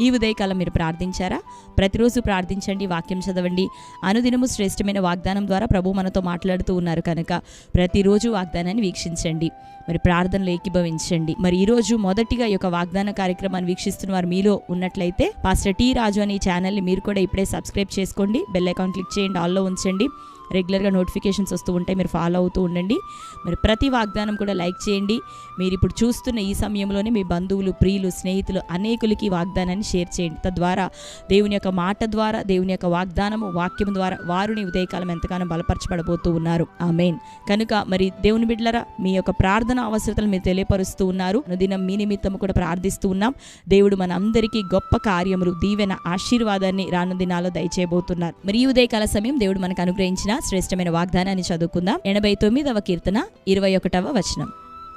ఈ ఉదయకాలం మీరు ప్రార్థించారా? ప్రతిరోజు ప్రార్థించండి వాక్యం చదవండి. అనుదినము శ్రేష్టమైన వాగ్దానం ద్వారా ప్రభు మనతో మాట్లాడుతూ ఉన్నారు కనుక ప్రతిరోజు వాగ్దానాన్ని వీక్షించండి. మరి ప్రార్థనలు ఏకీభవించండి. మరి ఈరోజు మొదటిగా ఈ యొక్క వాగ్దాన కార్యక్రమాన్ని వీక్షిస్తున్న వారు మీలో ఉన్నట్లయితే పాస్టర్ టీ రాజు అనే ఛానల్ని మీరు కూడా ఇప్పుడే సబ్స్క్రైబ్ చేసుకోండి. బెల్ అకౌంట్ క్లిక్ చేయండి ఆల్లో ఉంచండి. రెగ్యులర్గా నోటిఫికేషన్స్ వస్తూ ఉంటాయి. మీరు ఫాలో అవుతూ ఉండండి. మరి ప్రతి వాగ్దానం కూడా లైక్ చేయండి. మీరు ఇప్పుడు చూస్తున్న ఈ సమయంలోనే మీ బంధువులు ప్రియులు స్నేహితులు అనేకులకి వాగ్దానాన్ని షేర్ చేయండి. తద్వారా దేవుని యొక్క మాట ద్వారా దేవుని యొక్క వాగ్దానము వాక్యం ద్వారా వారిని ఉదయకాలం ఎంతగానో బలపరచబడబోతూ ఉన్నారు. ఆ మెయిన్ కనుక మరి దేవుని బిడ్డలరా మీ యొక్క ప్రార్థన అవసరతలు మీరు తెలియపరుస్తూ ఉన్నారు. అనుదినం మీ నిమిత్తం కూడా ప్రార్థిస్తూ ఉన్నాం. దేవుడు మన అందరికీ గొప్ప కార్యములు దీవెన ఆశీర్వాదాన్ని రాను దినాల్లో దయచేయబోతున్నారు. మరి ఈ ఉదయకాల సమయం దేవుడు మనకు అనుగ్రహించిన శ్రేష్టమైన వాగ్దానాన్ని చదువుకుందాం. ఎనభై తొమ్మిదవ కీర్తన ఇరవై ఒకటవ వచనం.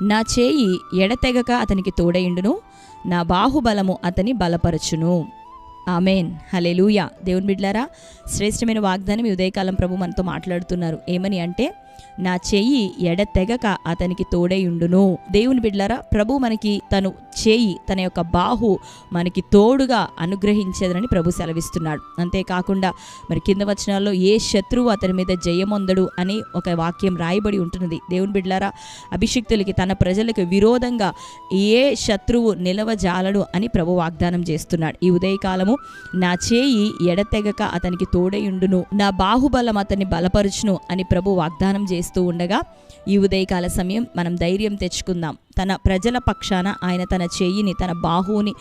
నా చేయి ఎడతెగక అతనికి తోడయిండును నా బాహుబలము అతని బలపరచును. ఆమెన్. హలెలూయా దేవుని బిడ్లారా శ్రేష్టమైన వాగ్దానం ఈ ఉదయకాలం ప్రభు మనతో మాట్లాడుతున్నారు. ఏమని అంటే నా చెయ్యి ఎడతెగక అతనికి తోడైయుండును దేవుని బిడ్లారా ప్రభు మనకి తను చేయి తన యొక్క బాహు మనకి తోడుగా అనుగ్రహించేదని ప్రభు సెలవిస్తున్నాడు. అంతేకాకుండా మరి కింద వచనాల్లో ఏ శత్రువు అతని మీద జయమొందడు అని ఒక వాక్యం రాయబడి ఉంటున్నది. దేవుని బిడ్లారా అభిషిక్తులకి తన ప్రజలకు విరోధంగా ఏ శత్రువు నిలవజాలడు అని ప్రభు వాగ్దానం చేస్తున్నాడు. ఈ ఉదయకాలము నా చేయి ఎడతెగక అతనికి తోడయుండును నా బాహుబలం అతన్ని బలపరుచును అని ప్రభు వాగ్దానం చేస్తూ ఉండగా ఈ ఉదయకాల సమయం మనం ధైర్యం తెచ్చుకుందాం. తన ప్రజల పక్షాన ఆయన తన చెయ్యిని తన బాహువుని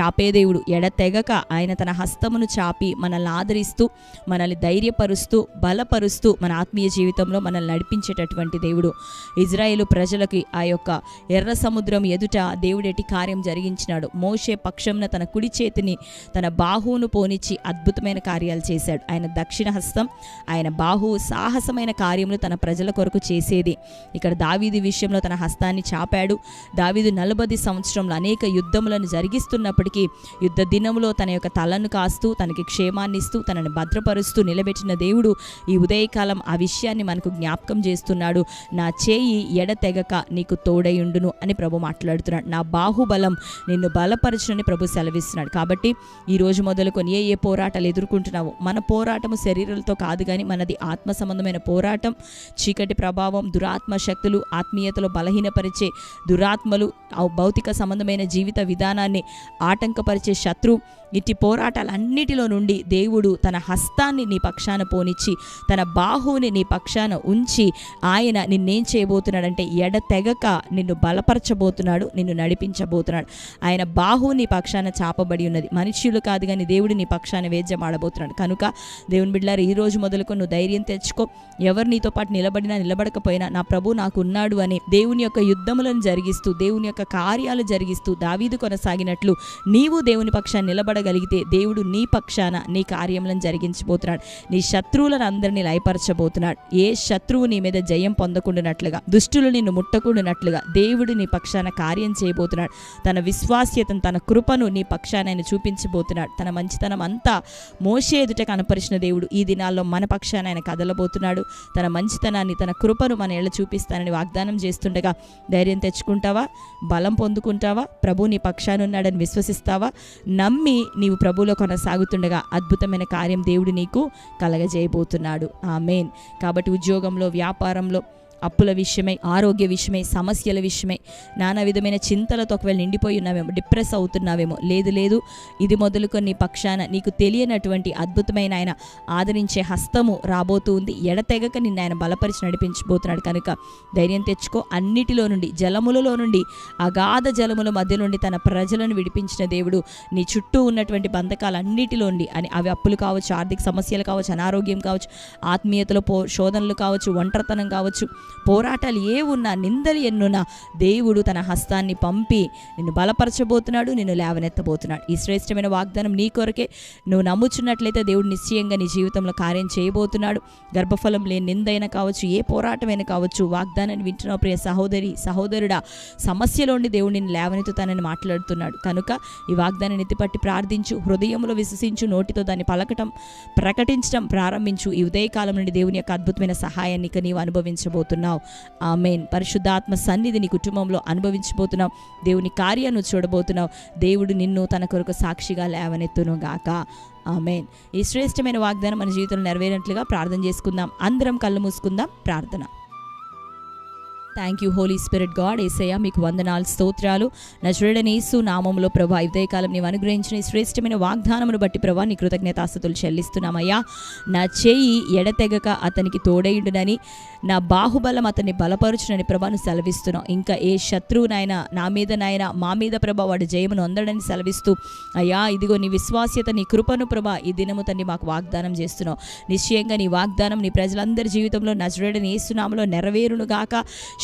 చాపే దేవుడు. ఎడతెగక ఆయన తన హస్తమును చాపి మనల్ని ఆదరిస్తూ మనల్ని ధైర్యపరుస్తూ బలపరుస్తూ మన ఆత్మీయ జీవితంలో మనల్ని నడిపించేటటువంటి దేవుడు. ఇజ్రాయేలు ప్రజలకి ఆ యొక్క ఎర్ర సముద్రం ఎదుట దేవుడెటి కార్యం జరిగించినాడు. మోషే పక్షంన తన కుడి చేతిని తన బాహువును పోనిచ్చి అద్భుతమైన కార్యాలు చేశాడు. ఆయన దక్షిణ హస్తం ఆయన బాహువు సాహసమైన కార్యములు తన ప్రజల కొరకు చేసేది. ఇక్కడ దావీది విషయంలో తన హస్తాన్ని చాపాడు. దావీదు నలభై సంవత్సరంలో అనేక యుద్ధములను జరిగిస్తున్నప్పటికీ యుద్ధ దినములో తన యొక్క తలను కాస్తూ తనకి క్షేమాన్ని ఇస్తూ తనని భద్రపరుస్తూ నిలబెట్టిన దేవుడు ఈ ఉదయకాలం ఆ విషయాన్ని మనకు జ్ఞాపకం చేస్తున్నాడు. నా చేయి ఎడతెగక నీకు తోడయుండును అని ప్రభు మాట్లాడుతున్నాడు. నా బాహుబలం నిన్ను బలపరచునని ప్రభు సెలవిస్తున్నాడు. కాబట్టి ఈ రోజు మొదలుకొని ఏ ఏ పోరాటాలు ఎదుర్కొంటున్నావో మన పోరాటము శరీరాలతో కాదు కానీ మనది ఆత్మ సంబంధమైన పోరాటం చీకటి ప్రభావం దురాత్మ శక్తులు ఆత్మీయతలో బలహీనపరిచే దురాత్మలు భౌతిక సంబంధమైన జీవిత విధానాన్ని ఆటంకపరిచే శత్రు. ఇట్టి పోరాటాలన్నిటిలో నుండి దేవుడు తన హస్తాన్ని నీ పక్షాన పోనిచ్చి తన బాహువుని నీ పక్షాన ఉంచి ఆయన నిన్నేం చేయబోతున్నాడంటే ఎడతెగక నిన్ను బలపరచబోతున్నాడు నిన్ను నడిపించబోతున్నాడు. ఆయన బాహువు నీ పక్షాన చాపబడి ఉన్నది. మనుష్యులు కాదు కానీ దేవుడు నీ పక్షాన వేద్యమాడబోతున్నాడు. కనుక దేవుని బిడ్డారు ఈ రోజు మొదలుకొని నువ్వు ధైర్యం తెచ్చుకో. ఎవరు నీతో పాటు నిలబడినా నిలబడకపోయినా నా ప్రభు నాకు ఉన్నాడు అని దేవుని యొక్క యుద్ధములను జరిగిస్తూ దేవుని యొక్క కార్యాలు జరిగిస్తూ దావీదు కొనసాగినట్లు నీవు దేవుని పక్షాన్ని నిలబడగలిగితే దేవుడు నీ పక్షాన నీ కార్యములను జరిగించబోతున్నాడు. నీ శత్రువులను అందరినీ లయపరచబోతున్నాడు. ఏ శత్రువు నీ మీద జయం పొందకుండానట్లుగా దుష్టులు నిన్ను ముట్టకుండానట్లుగా దేవుడు నీ పక్షాన కార్యం చేయబోతున్నాడు. తన విశ్వాస్యతను తన కృపను నీ పక్షాన ఆయన చూపించబోతున్నాడు. తన మంచితనం అంతా మోసే ఎదుట కనపరిచిన దేవుడు ఈ దినాల్లో మన పక్షాన ఆయన కదలబోతున్నాడు. తన మంచితనాన్ని తన కృపను మన ఏళ్ళ చూపిస్తానని వాగ్దానం చేస్తుండగా ధైర్యం తెచ్చుకుంటావా బలం పొందుకుంటావా? ప్రభు నీ పక్షానున్నాడని విశ్వసిస్తావా? నమ్మి నీవు ప్రభులో కొనసాగుతుండగా అద్భుతమైన కార్యం దేవుడు నీకు కలగజేయబోతున్నాడు. ఆ మెయిన్ కాబట్టి ఉద్యోగంలో వ్యాపారంలో అప్పుల విషయమై ఆరోగ్య విషయమై సమస్యల విషయమై నానా విధమైన చింతలతో ఒకవేళ నిండిపోయి ఉన్నావేమో డిప్రెస్ అవుతున్నావేమో లేదు లేదు ఇది మొదలుకొని నీ పక్షాన నీకు తెలియనటువంటి అద్భుతమైన ఆయన ఆదరించే హస్తము రాబోతూ ఉంది. ఎడతెగక నిన్ను ఆయన బలపరిచి నడిపించబోతున్నాడు. కనుక ధైర్యం తెచ్చుకో. అన్నిటిలో నుండి జలములలో నుండి అగాధ జలముల మధ్య నుండి తన ప్రజలను విడిపించిన దేవుడు నీ చుట్టూ ఉన్నటువంటి బంధకాలన్నిటిలో నుండి అని అవి అప్పులు కావచ్చు ఆర్థిక సమస్యలు కావచ్చు అనారోగ్యం కావచ్చు ఆత్మీయతలో పో శోధనలు కావచ్చు ఒంటరితనం కావచ్చు పోరాటాలు ఏ ఉన్నా నిందలు ఎన్నున్నా దేవుడు తన హస్తాన్ని పంపి నిన్ను బలపరచబోతున్నాడు నిన్ను లేవనెత్తబోతున్నాడు. ఈ శ్రేష్టమైన వాగ్దానం నీ కొరకే. నువ్వు నమ్ముచున్నట్లయితే దేవుడు నిశ్చయంగా నీ జీవితంలో కార్యం చేయబోతున్నాడు. గర్భఫలం లేని నిందైనా కావచ్చు ఏ పోరాటమైనా కావచ్చు వాగ్దానాన్ని వింటున్న ప్రియ సహోదరి సహోదరుడా. సమస్యలోని దేవుడు నిన్ను లేవనెత్తుతానని మాట్లాడుతున్నాడు. కనుక ఈ వాగ్దానాన్ని ఎత్తిపట్టి ప్రార్థించు హృదయంలో విశ్వసించు నోటితో దాన్ని పలకటం ప్రకటించడం ప్రారంభించు. ఈ ఉదయకాలం నుండి దేవుని యొక్క అద్భుతమైన సహాయాన్ని ఇక నీవు అనుభవించబోతున్నావు. ఆమెన్. పరిశుద్ధాత్మ సన్నిధి నీ కుటుంబంలో అనుభవించబోతున్నావు. దేవుని కార్యాన్ని చూడబోతున్నావు. దేవుడు నిన్ను తన కొరకు సాక్షిగా లేవనెత్తును గాక. ఆమెన్. ఈ శ్రేష్టమైన వాగ్దానం మన జీవితంలో నెరవేరినట్లుగా ప్రార్థన చేసుకుందాం. అందరం కళ్ళు మూసుకుందాం. ప్రార్థన. Thank you holy spirit god Yesayya మీకు వందనాలు స్తోత్రాలు. నజరుడని యేసు నామంలో ప్రభా కాలం నీవు అనుగ్రహించిన శ్రేష్టమైన వాగ్దానమును బట్టి ప్రభా నీ కృతజ్ఞతాస్తుతులు చెల్లిస్తున్నామయ్యా. నా చేయి ఎడతెగక అతనికి తోడైండునని నా బాహుబలం అతన్ని బలపరుచునని ప్రభాను సెలవిస్తున్నాం ఇంకా ఏ శత్రువునైనా నా మీద నాయన మా మీద ప్రభా వాడు జయమును అందడని సెలవిస్తూ అయ్యా ఇదిగో నీ విశ్వాస్యత నీ కృపను ప్రభా ఈ దినము తండ్రి మాకు వాగ్దానం చేస్తున్నావు. నిశ్చయంగా నీ వాగ్దానం నీ ప్రజలందరి జీవితంలో నజరుడని ఏసునామలో నెరవేరును గాక.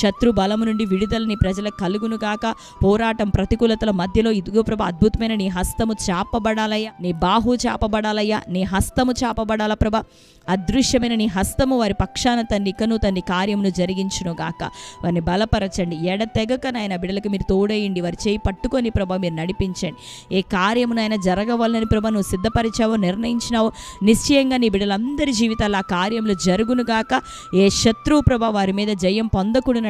శత్రు బలము నుండి విడుదలని ప్రజలకు కలుగును గాక. పోరాటం ప్రతికూలతల మధ్యలో ఇదిగో ప్రభా అద్భుతమైన నీ హస్తము చాపబడాలయ్యా. నీ బాహు చాపబడాలయ్యా. నీ హస్తము చాపబడాల ప్రభ. అదృశ్యమైన నీ హస్తము వారి పక్షాన తన్ని ఇకను తన్ని కార్యమును జరిగించును గాక. వారిని బలపరచండి. ఎడతెగక నాయన బిడ్డలకు మీరు తోడేయండి. వారి చేయి పట్టుకొని ప్రభ మీరు నడిపించండి. ఏ కార్యమునైనా జరగవాలని ప్రభ నువ్వు సిద్ధపరిచావో నిర్ణయించినావో నిశ్చయంగా నీ బిడ్డలందరి జీవితాలు ఆ కార్యములు జరుగునుగాక ఏ శత్రువు ప్రభ వారి మీద జయం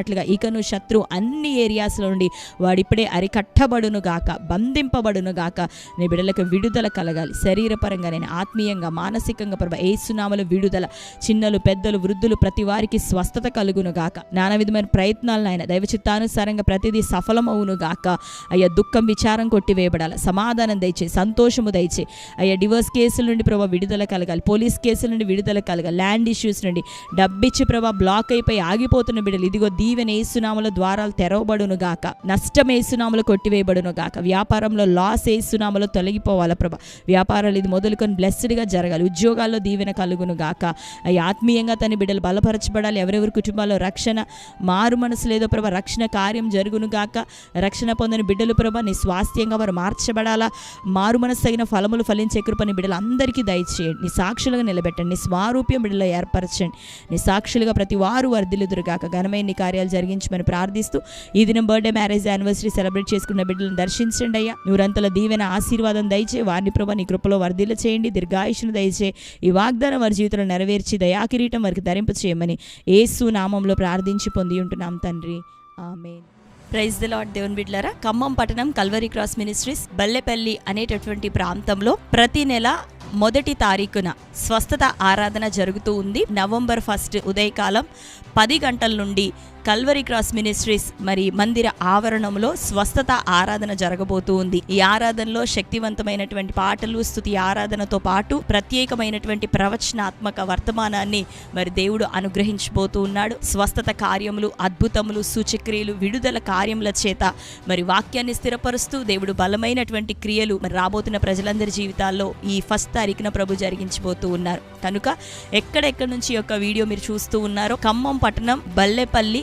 పొందకూడనట్లుగా ఇకను శత్రువు అన్ని ఏరియాస్లో నుండి వాడిప్పుడే అరికట్టబడును గాక బంధింపబడును గాక నీ బిడ్డలకు విడుదల కలగాలి. శరీరపరంగా నేను ఆత్మీయంగా మానసికంగా ప్రభా ఏసునామలు విడుదల చిన్నలు పెద్దలు వృద్ధులు ప్రతి వారికి స్వస్థత కలుగును గాక. నానా విధమైన ప్రయత్నాలను ఆయన దైవ చిత్తానుసారంగా ప్రతిదీ సఫలమవును గాక. అయ్యా దుఃఖం విచారం కొట్టివేయబడాలి సమాధానం దయచే సంతోషము దయచే. అయ్యా డివోర్స్ కేసుల నుండి ప్రభా విడుదల కలగాలి. పోలీస్ కేసుల నుండి విడుదల కలగాలి. ల్యాండ్ ఇష్యూస్ నుండి డబ్బిచ్చి ప్రభా బ్లాక్ అయిపోయి ఆగిపోతున్న బిడ్డలు ఇదిగో దీ ఏసునామల ద్వారాలు తెరవబడును గాక. నష్టమేసునాములు కొట్టివేయబడును గాక. వ్యాపారంలో లాస్ ఏసునామలో తొలగిపోవాలి ప్రభా. వ్యాపారాలు ఇది మొదలుకొని బ్లెస్డ్గా జరగాలి. ఉద్యోగాల్లో దీవెన కలుగును గాక. అవి ఆత్మీయంగా తన బిడ్డలు బలపరచబడాలి. ఎవరెవరి కుటుంబాల్లో రక్షణ మారు మనసు లేదో ప్రభా. రక్షణ కార్యం జరుగును గాక. రక్షణ పొందని బిడ్డలు ప్రభా నీ స్వాస్థ్యంగా వారు మార్చబడాలా. మారు మనసు తగిన ఫలములు ఫలించే కృపని బిడ్డలు అందరికీ దయచేయండి. నీ సాక్షులుగా నిలబెట్టండి. నీ స్వారూప్యం బిడ్డలో ఏర్పరచండి. నీ సాక్షులుగా ప్రతి వారు వర్ధిల్లుదురుగాక ఘనమైన నీ కార్యాలు జరిగించమని ప్రార్థిస్తూ ఈ దినం బర్త్డే మ్యారేజ్ యానివర్సరీ సెలబ్రేట్ చేసుకున్న బిడ్డలను దర్శించండి అయ్యా. నూరంతల దీవెన ఆశీర్వాదం దయచే వారిని ప్రభా నీ కృపలో వర్ధిల్ల చేయండి దీర్ఘాయుషును దయచే ఈ వాగ్దానం వారి జీవితంలో నెరవేర్చి దయాకిరీటం వారికి ధరింప చేయమని ఏసు నామంలో ప్రార్థించి పొంది ఉంటున్నాం తండ్రి. ఆమె ప్రైజ్ ద లాడ్ దేవుని బిడ్లరా ఖమ్మం పట్టణం కల్వరి క్రాస్ మినిస్ట్రీస్ బల్లెపల్లి అనేటటువంటి ప్రాంతంలో ప్రతి నెల మొదటి తారీఖున స్వస్థత ఆరాధన జరుగుతూ ఉంది. నవంబర్ ఫస్ట్ ఉదయకాలం పది గంటల నుండి కల్వరి క్రాస్ మినిస్ట్రీస్ మరి మందిర ఆవరణంలో స్వస్థత ఆరాధన జరగబోతూ ఉంది. ఈ ఆరాధనలో శక్తివంతమైనటువంటి పాటలు స్థుతి ఆరాధనతో పాటు ప్రత్యేకమైనటువంటి ప్రవచనాత్మక వర్తమానాన్ని మరి దేవుడు అనుగ్రహించబోతూ ఉన్నాడు. స్వస్థత కార్యములు అద్భుతములు సూచక్రియలు విడుదల కార్యముల చేత మరి వాక్యాన్ని స్థిరపరుస్తూ దేవుడు బలమైనటువంటి క్రియలు మరి రాబోతున్న ప్రజలందరి జీవితాల్లో ఈ ఫస్ట్ తారీఖున ప్రభు జరిగించబోతూ ఉన్నారు. కనుక ఎక్కడెక్కడి నుంచి యొక్క వీడియో మీరు చూస్తూ ఉన్నారో ఖమ్మం పట్టణం బల్లెపల్లి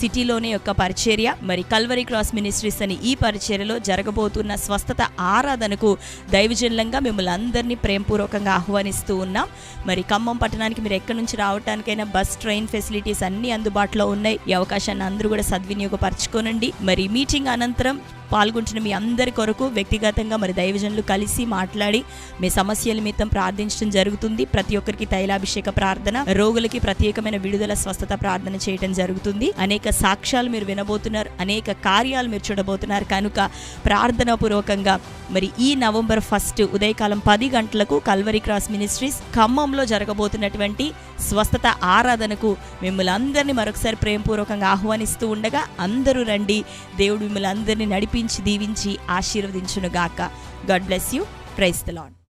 సిటీలోనే యొక్క పరిచర్య మరి కల్వరి క్రాస్ మినిస్ట్రీస్ అని ఈ పరిచర్యలో జరగబోతున్న స్వస్థత ఆరాధనకు దైవజన్లంగా మిమ్మల్ని అందరినీ ప్రేమపూర్వకంగా ఆహ్వానిస్తూ ఉన్నాం. మరి ఖమ్మం పట్టణానికి మీరు ఎక్కడి నుంచి రావడానికైనా బస్ ట్రైన్ ఫెసిలిటీస్ అన్ని అందుబాటులో ఉన్నాయి. ఈ అవకాశాన్ని అందరూ కూడా సద్వినియోగపరచుకోనండి. మరి మీటింగ్ అనంతరం పాల్గొంటున్న మీ అందరి కొరకు వ్యక్తిగతంగా మరి దైవజనులు కలిసి మాట్లాడి మీ సమస్యల నిమిత్తం ప్రార్థించడం జరుగుతుంది. ప్రతి ఒక్కరికి తైలాభిషేక ప్రార్థన రోగులకి ప్రత్యేకమైన విడుదల స్వస్థత ప్రార్థన చేయడం జరుగుతుంది. అనేక సాక్ష్యాలు మీరు వినబోతున్నారు అనేక కార్యాలు మీరు చూడబోతున్నారు. కనుక ప్రార్థన పూర్వకంగా మరి ఈ నవంబర్ ఫస్ట్ ఉదయకాలం పది గంటలకు కల్వరి క్రాస్ మినిస్ట్రీస్ ఖమ్మంలో జరగబోతున్నటువంటి స్వస్థత ఆరాధనకు మిమ్మల్ని అందరినీ మరొకసారి ప్రేమపూర్వకంగా ఆహ్వానిస్తూ ఉండగా అందరూ రండి. దేవుడు మిమ్మల్ని అందరినీ నడిపించి దీవించి ఆశీర్వదించునుగాక. God bless you praise the lord